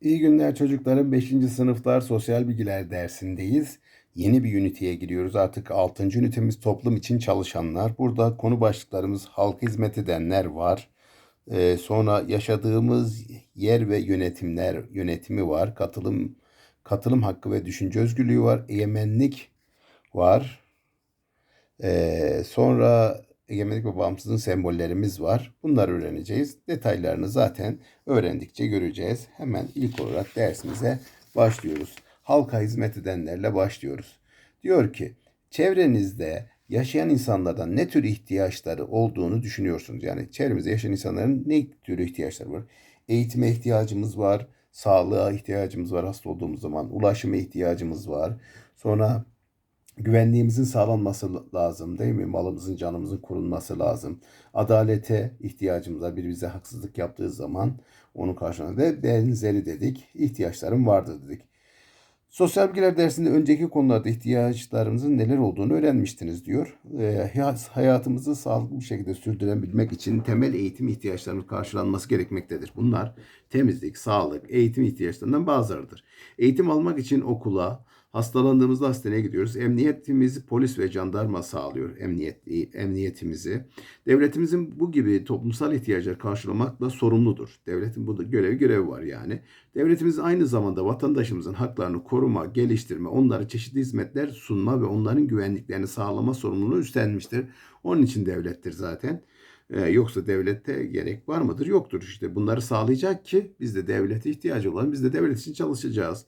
İyi günler çocuklarım. 5. sınıflar sosyal bilgiler dersindeyiz. Yeni bir üniteye giriyoruz. Artık 6. ünitemiz toplum için çalışanlar. Burada konu başlıklarımız halka hizmet edenler var. Ee, sonra yaşadığımız yer ve yönetimler yönetimi var. Katılım katılım hakkı ve düşünce özgürlüğü var. Egemenlik var. Ee, sonra egemenlik ve bağımsızlığın sembollerimiz var. Bunları öğreneceğiz. Detaylarını zaten öğrendikçe göreceğiz. Hemen ilk olarak dersimize başlıyoruz. Halka hizmet edenlerle başlıyoruz. Diyor ki, çevrenizde yaşayan insanlardan ne tür ihtiyaçları olduğunu düşünüyorsunuz? Yani çevremizde yaşayan insanların ne tür ihtiyaçları var? Eğitime ihtiyacımız var, sağlığa ihtiyacımız var hasta olduğumuz zaman, ulaşıma ihtiyacımız var. Sonra güvenliğimizin sağlanması lazım değil mi? Malımızın, canımızın korunması lazım. Adalete ihtiyacımız var. Biri bize haksızlık yaptığı zaman onun karşılığında ve benzeri dedik. İhtiyaçlarım vardır dedik. Sosyal bilgiler dersinde önceki konularda ihtiyaçlarımızın neler olduğunu öğrenmiştiniz diyor. E, hayatımızı sağlıklı bir şekilde sürdürebilmek için temel eğitim ihtiyaçlarının karşılanması gerekmektedir. Bunlar temizlik, sağlık, eğitim ihtiyaçlarından bazılarıdır. Eğitim almak için okula, Hastalandığımızda hastaneye gidiyoruz. Emniyetimizi polis ve jandarma sağlıyor emniyet, emniyetimizi. Devletimizin bu gibi toplumsal ihtiyaçları karşılamakla sorumludur. Devletin bu görevi görevi var yani. Devletimiz aynı zamanda vatandaşımızın haklarını koruma, geliştirme, onlara çeşitli hizmetler sunma ve onların güvenliklerini sağlama sorumluluğunu üstlenmiştir. Onun için devlettir zaten. Ee, yoksa devlette gerek var mıdır? Yoktur. İşte bunları sağlayacak ki biz de devlete ihtiyacı olan biz de devlet için çalışacağız.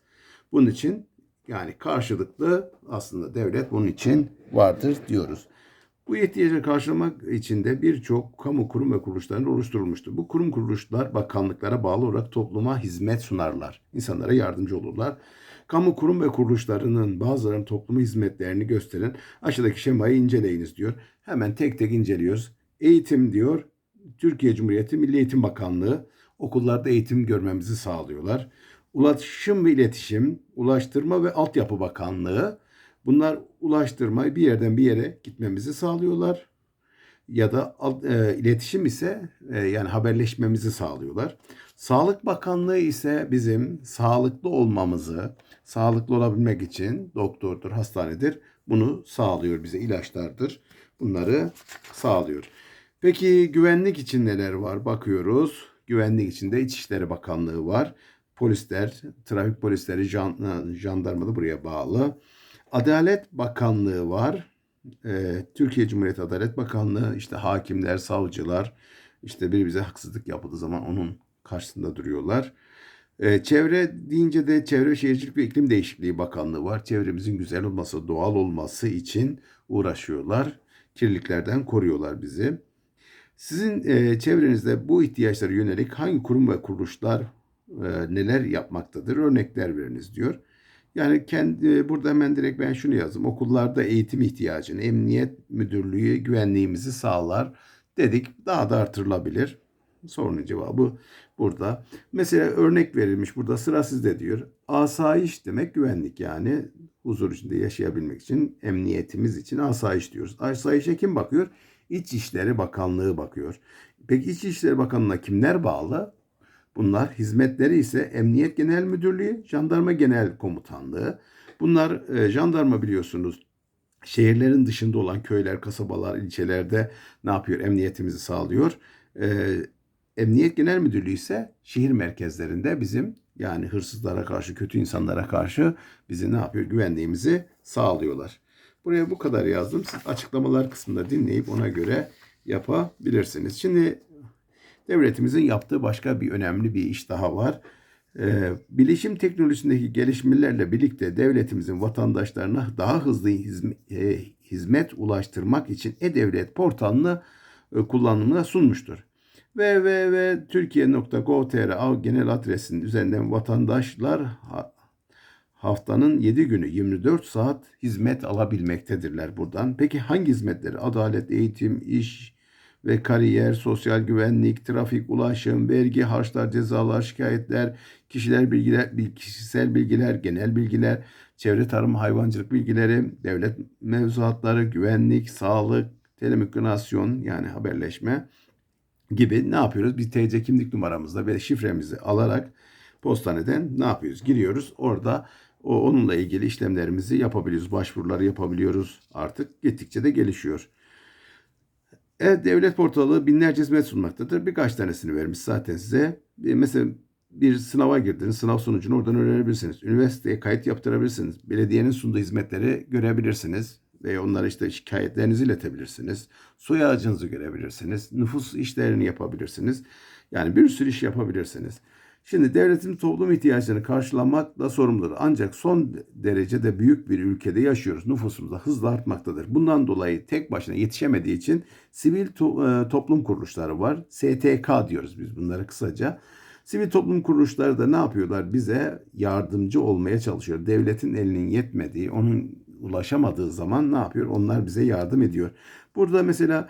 Bunun için yani karşılıklı aslında devlet bunun için vardır diyoruz. Bu ihtiyacı karşılamak için de birçok kamu kurum ve kuruluşların oluşturulmuştur. Bu kurum kuruluşlar bakanlıklara bağlı olarak topluma hizmet sunarlar. İnsanlara yardımcı olurlar. Kamu kurum ve kuruluşlarının bazılarının topluma hizmetlerini gösteren aşağıdaki şemayı inceleyiniz diyor. Hemen tek tek inceliyoruz. Eğitim diyor. Türkiye Cumhuriyeti Milli Eğitim Bakanlığı okullarda eğitim görmemizi sağlıyorlar. Ulaşım ve İletişim, Ulaştırma ve Altyapı Bakanlığı bunlar ulaştırmayı bir yerden bir yere gitmemizi sağlıyorlar. Ya da e, iletişim ise e, yani haberleşmemizi sağlıyorlar. Sağlık Bakanlığı ise bizim sağlıklı olmamızı, sağlıklı olabilmek için doktordur, hastanedir. Bunu sağlıyor bize ilaçlardır. Bunları sağlıyor. Peki güvenlik için neler var? Bakıyoruz. Güvenlik içinde İçişleri Bakanlığı var polisler, trafik polisleri, jan, jandarma da buraya bağlı. Adalet Bakanlığı var. Ee, Türkiye Cumhuriyeti Adalet Bakanlığı, işte hakimler, savcılar, işte biri bize haksızlık yapıldığı zaman onun karşısında duruyorlar. Ee, çevre deyince de Çevre Şehircilik ve İklim Değişikliği Bakanlığı var. Çevremizin güzel olması, doğal olması için uğraşıyorlar. Kirliliklerden koruyorlar bizi. Sizin e, çevrenizde bu ihtiyaçlara yönelik hangi kurum ve kuruluşlar e, neler yapmaktadır örnekler veriniz diyor. Yani kendi e, burada hemen direkt ben şunu yazdım. Okullarda eğitim ihtiyacını, emniyet müdürlüğü güvenliğimizi sağlar dedik. Daha da artırılabilir. Sorunun cevabı burada. Mesela örnek verilmiş burada sıra sizde diyor. Asayiş demek güvenlik yani huzur içinde yaşayabilmek için emniyetimiz için asayiş diyoruz. Asayişe kim bakıyor? İçişleri Bakanlığı bakıyor. Peki İçişleri Bakanlığı'na kimler bağlı? Bunlar hizmetleri ise Emniyet Genel Müdürlüğü, Jandarma Genel Komutanlığı. Bunlar e, jandarma biliyorsunuz şehirlerin dışında olan köyler, kasabalar, ilçelerde ne yapıyor? Emniyetimizi sağlıyor. E, Emniyet Genel Müdürlüğü ise şehir merkezlerinde bizim yani hırsızlara karşı, kötü insanlara karşı bizi ne yapıyor? Güvenliğimizi sağlıyorlar. Buraya bu kadar yazdım. Siz açıklamalar kısmında dinleyip ona göre yapabilirsiniz. Şimdi devletimizin yaptığı başka bir önemli bir iş daha var. Ee, bilişim teknolojisindeki gelişmelerle birlikte devletimizin vatandaşlarına daha hızlı e, hizmet ulaştırmak için e-devlet portalını e, kullanımına sunmuştur. www.türkiye.gov.tr genel adresinin üzerinden vatandaşlar haftanın 7 günü 24 saat hizmet alabilmektedirler buradan. Peki hangi hizmetleri? Adalet, eğitim, iş, ve kariyer, sosyal güvenlik, trafik, ulaşım, vergi, harçlar, cezalar, şikayetler, kişiler bilgiler, kişisel bilgiler, genel bilgiler, çevre tarım, hayvancılık bilgileri, devlet mevzuatları, güvenlik, sağlık, telemikronasyon yani haberleşme gibi ne yapıyoruz? Bir TC kimlik numaramızla ve şifremizi alarak Postaneden ne yapıyoruz? Giriyoruz. Orada o, onunla ilgili işlemlerimizi yapabiliyoruz. Başvuruları yapabiliyoruz. Artık gittikçe de gelişiyor. Evet, devlet portalı binlerce hizmet sunmaktadır. Birkaç tanesini vermiş zaten size. Bir- Mesela bir sınava girdiniz. Sınav sonucunu oradan öğrenebilirsiniz. Üniversiteye kayıt yaptırabilirsiniz. Belediyenin sunduğu hizmetleri görebilirsiniz. Ve onlara işte şikayetlerinizi iletebilirsiniz. Soy ağacınızı görebilirsiniz. Nüfus işlerini yapabilirsiniz. Yani bir sürü iş yapabilirsiniz. Şimdi devletin toplum ihtiyaçlarını karşılamakla sorumludur. Ancak son derecede büyük bir ülkede yaşıyoruz. Nüfusumuz da hızla artmaktadır. Bundan dolayı tek başına yetişemediği için sivil to- e, toplum kuruluşları var. STK diyoruz biz bunları kısaca. Sivil toplum kuruluşları da ne yapıyorlar? Bize yardımcı olmaya çalışıyor. Devletin elinin yetmediği, onun ulaşamadığı zaman ne yapıyor? Onlar bize yardım ediyor. Burada mesela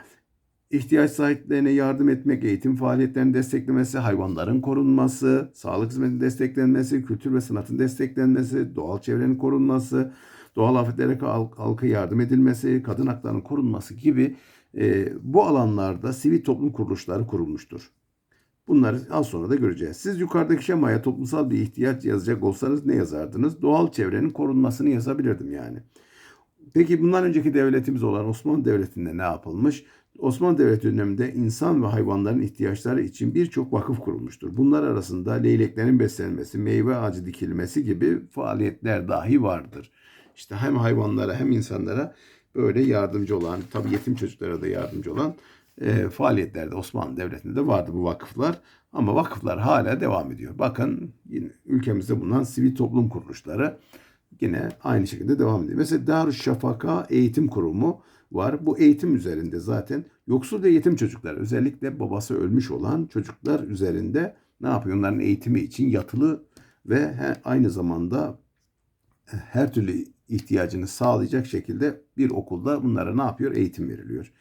ihtiyaç sahiplerine yardım etmek, eğitim faaliyetlerinin desteklemesi, hayvanların korunması, sağlık hizmetinin desteklenmesi, kültür ve sanatın desteklenmesi, doğal çevrenin korunması, doğal afetlere halk- halka yardım edilmesi, kadın haklarının korunması gibi e, bu alanlarda sivil toplum kuruluşları kurulmuştur. Bunları az sonra da göreceğiz. Siz yukarıdaki şemaya toplumsal bir ihtiyaç yazacak olsanız ne yazardınız? Doğal çevrenin korunmasını yazabilirdim yani. Peki bundan önceki devletimiz olan Osmanlı Devleti'nde ne yapılmış? Osmanlı Devleti döneminde insan ve hayvanların ihtiyaçları için birçok vakıf kurulmuştur. Bunlar arasında leyleklerin beslenmesi, meyve ağacı dikilmesi gibi faaliyetler dahi vardır. İşte hem hayvanlara hem insanlara böyle yardımcı olan, tabii yetim çocuklara da yardımcı olan e, faaliyetlerde Osmanlı Devleti'nde de vardı bu vakıflar. Ama vakıflar hala devam ediyor. Bakın yine ülkemizde bulunan sivil toplum kuruluşları yine aynı şekilde devam ediyor. Mesela Darüşşafaka Eğitim Kurumu var. Bu eğitim üzerinde zaten yoksul ve yetim çocuklar özellikle babası ölmüş olan çocuklar üzerinde ne yapıyor? Onların eğitimi için yatılı ve aynı zamanda her türlü ihtiyacını sağlayacak şekilde bir okulda bunlara ne yapıyor? Eğitim veriliyor.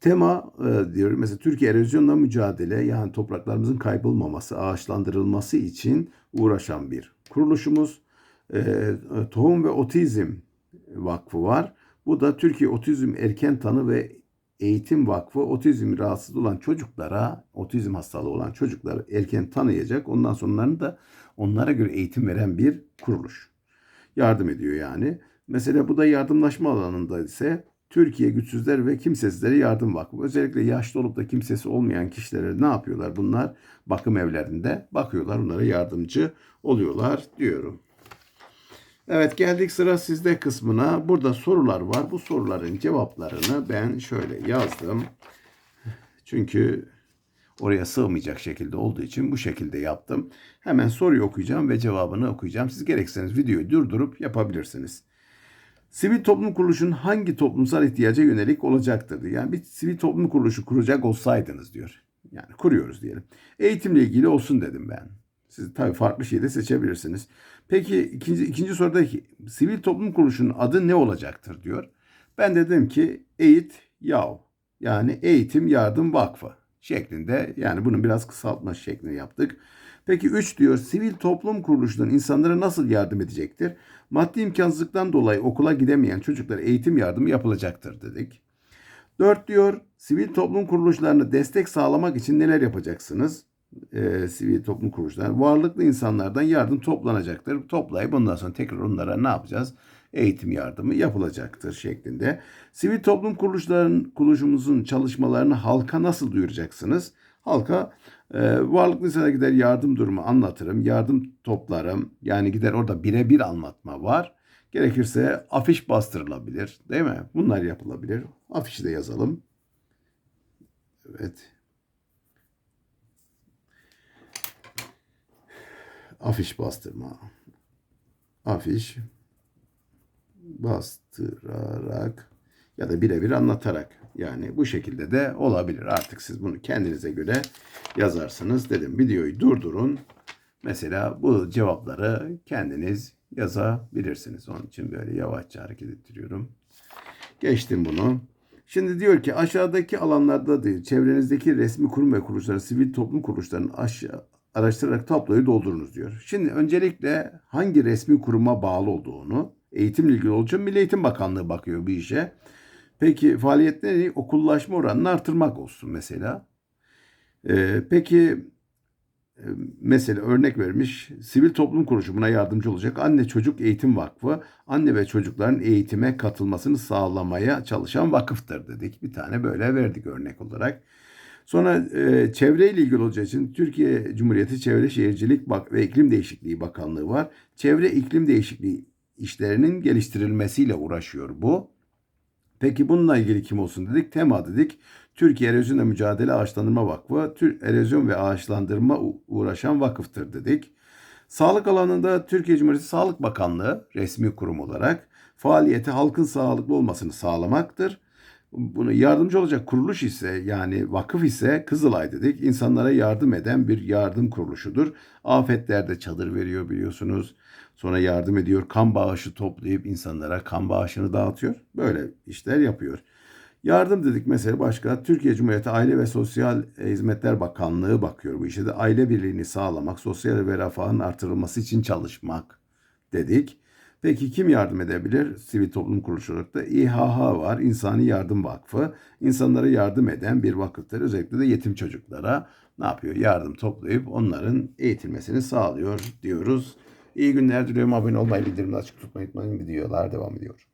Tema e, diyor mesela Türkiye erozyonla mücadele yani topraklarımızın kaybolmaması, ağaçlandırılması için uğraşan bir kuruluşumuz. E, e, Tohum ve Otizm Vakfı var. Bu da Türkiye Otizm Erken Tanı ve Eğitim Vakfı otizm rahatsız olan çocuklara, otizm hastalığı olan çocukları erken tanıyacak. Ondan sonra onların da onlara göre eğitim veren bir kuruluş. Yardım ediyor yani. Mesela bu da yardımlaşma alanında ise Türkiye Güçsüzler ve Kimsesizlere Yardım Vakfı. Özellikle yaşlı olup da kimsesi olmayan kişilere ne yapıyorlar? Bunlar bakım evlerinde bakıyorlar, onlara yardımcı oluyorlar diyorum. Evet geldik sıra sizde kısmına. Burada sorular var. Bu soruların cevaplarını ben şöyle yazdım. Çünkü oraya sığmayacak şekilde olduğu için bu şekilde yaptım. Hemen soruyu okuyacağım ve cevabını okuyacağım. Siz gerekseniz videoyu durdurup yapabilirsiniz. Sivil toplum kuruluşunun hangi toplumsal ihtiyaca yönelik olacaktır? diyor. Yani bir sivil toplum kuruluşu kuracak olsaydınız diyor. Yani kuruyoruz diyelim. Eğitimle ilgili olsun dedim ben. Siz tabii farklı şey de seçebilirsiniz. Peki ikinci, ikinci sorudaki sivil toplum kuruluşunun adı ne olacaktır diyor. Ben de dedim ki Eğit Yav yani Eğitim Yardım Vakfı şeklinde yani bunun biraz kısaltma şeklini yaptık. Peki 3 diyor sivil toplum kuruluşunun insanlara nasıl yardım edecektir? Maddi imkansızlıktan dolayı okula gidemeyen çocuklara eğitim yardımı yapılacaktır dedik. 4 diyor sivil toplum kuruluşlarına destek sağlamak için neler yapacaksınız? Ee, sivil toplum kuruluşları varlıklı insanlardan yardım toplanacaktır. Toplayıp ondan sonra tekrar onlara ne yapacağız? Eğitim yardımı yapılacaktır şeklinde. Sivil toplum kuruluşların kuruluşumuzun çalışmalarını halka nasıl duyuracaksınız? Halka e, varlıklı insana gider yardım durumu anlatırım, yardım toplarım. Yani gider orada birebir anlatma var. Gerekirse afiş bastırılabilir, değil mi? Bunlar yapılabilir. Afişi de yazalım. Evet. Afiş bastırma. Afiş bastırarak ya da birebir anlatarak yani bu şekilde de olabilir. Artık siz bunu kendinize göre yazarsınız dedim. Videoyu durdurun. Mesela bu cevapları kendiniz yazabilirsiniz. Onun için böyle yavaşça hareket ettiriyorum. Geçtim bunu. Şimdi diyor ki aşağıdaki alanlarda değil, çevrenizdeki resmi kurum ve kuruluşların, sivil toplum kuruluşlarının aşağı, araştırarak tabloyu doldurunuz diyor. Şimdi öncelikle hangi resmi kuruma bağlı olduğunu, eğitimle ilgili olduğu Milli Eğitim Bakanlığı bakıyor bir işe. Peki faaliyetleri okullaşma oranını artırmak olsun mesela. Ee, peki e, mesela örnek vermiş sivil toplum kuruluşu buna yardımcı olacak. Anne Çocuk Eğitim Vakfı anne ve çocukların eğitime katılmasını sağlamaya çalışan vakıftır dedik. Bir tane böyle verdik örnek olarak. Sonra e, çevreyle ilgili olacağı için Türkiye Cumhuriyeti Çevre Şehircilik Bak ve İklim Değişikliği Bakanlığı var. Çevre iklim değişikliği işlerinin geliştirilmesiyle uğraşıyor bu. Peki bununla ilgili kim olsun dedik? Tema dedik. Türkiye Erozyonla Mücadele Ağaçlandırma Vakfı, Tür erozyon ve ağaçlandırma uğraşan vakıftır dedik. Sağlık alanında Türkiye Cumhuriyeti Sağlık Bakanlığı resmi kurum olarak faaliyeti halkın sağlıklı olmasını sağlamaktır. Bunu yardımcı olacak kuruluş ise yani vakıf ise Kızılay dedik. İnsanlara yardım eden bir yardım kuruluşudur. Afetlerde çadır veriyor biliyorsunuz. Sonra yardım ediyor. Kan bağışı toplayıp insanlara kan bağışını dağıtıyor. Böyle işler yapıyor. Yardım dedik mesela başka Türkiye Cumhuriyeti Aile ve Sosyal Hizmetler Bakanlığı bakıyor bu işe de aile birliğini sağlamak, sosyal ve refahın artırılması için çalışmak dedik. Peki kim yardım edebilir? Sivil toplum kuruluşu da İHH var. İnsani Yardım Vakfı. İnsanlara yardım eden bir vakıftır. Özellikle de yetim çocuklara ne yapıyor? Yardım toplayıp onların eğitilmesini sağlıyor diyoruz. İyi günler diliyorum. Abone olmayı, bildirimleri açık tutmayı unutmayın. Videolar devam ediyor.